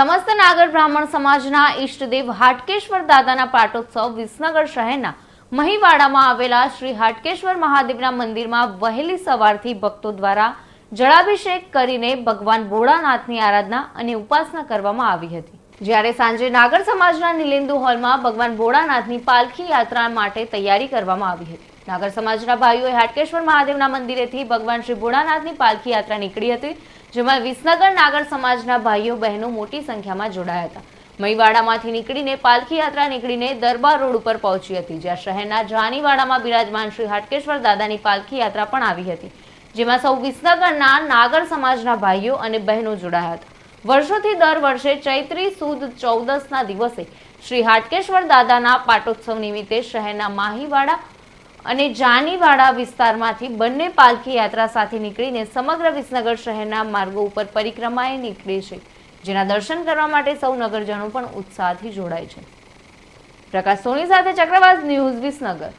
સમસ્ત નાગર બ્રાહ્મણ સમાજના ઈષ્ટદેવ હાટકેશ્વર દાદાના પાટોત્સવ વિસનગર શહેરના મહીવાડામાં આવેલા શ્રી હાટકેશ્વર મહાદેવના મંદિરમાં વહેલી સવારથી ભક્તો દ્વારા જળાભિષેક કરીને ભગવાન ભોળાનાથની આરાધના અને ઉપાસના કરવામાં આવી હતી. જ્યારે સાંજે નાગર સમાજના નિલેન્દુ હોલમાં ભગવાન ભોળાનાથની પાલખી યાત્રા માટે તૈયારી કરવામાં આવી હતી. નાગર સમાજના ભાઈઓએ હાટકેશ્વર મહાદેવના મંદિરેથી ભગવાન શ્રી ભોળાનાથની પાલખી યાત્રા નીકળી હતી, જેમાં વિસનગર નાગર સમાજના ભાઈઓ, બહેનો મોટી સંખ્યામાં જોડાયા હતા. મહીવાડામાંથી નીકળીને પાલખી યાત્રા નીકળીને દરબાર રોડ ઉપર પહોંચી હતી, જ્યાં શહેરના જાનીવાડામાં બિરાજમાન શ્રી હાટકેશ્વર દાદાની પાલખી યાત્રા પણ આવી હતી, જેમાં સૌ વિસનગરના નાગર સમાજના ભાઈઓ અને બહેનો જોડાયા હતા. વર્ષોથી દર વર્ષે ચૈત્રી સુદ ચૌદસના દિવસે શ્રી હાટકેશ્વર દાદાના પાટોત્સવ નિમિત્તે શહેરના માહીવાડા અને જાનીવાડા વિસ્તારમાંથી બંને પાલખી યાત્રા સાથે નીકળીને સમગ્ર વિસનગર શહેરના માર્ગો ઉપર પરિક્રમાએ નીકળે છે, જેના દર્શન કરવા માટે સૌ નગરજનો પણ ઉત્સાહથી જોડાય છે. પ્રકાશ સોની સાથે ચક્રવાત ન્યૂઝ વિસનગર.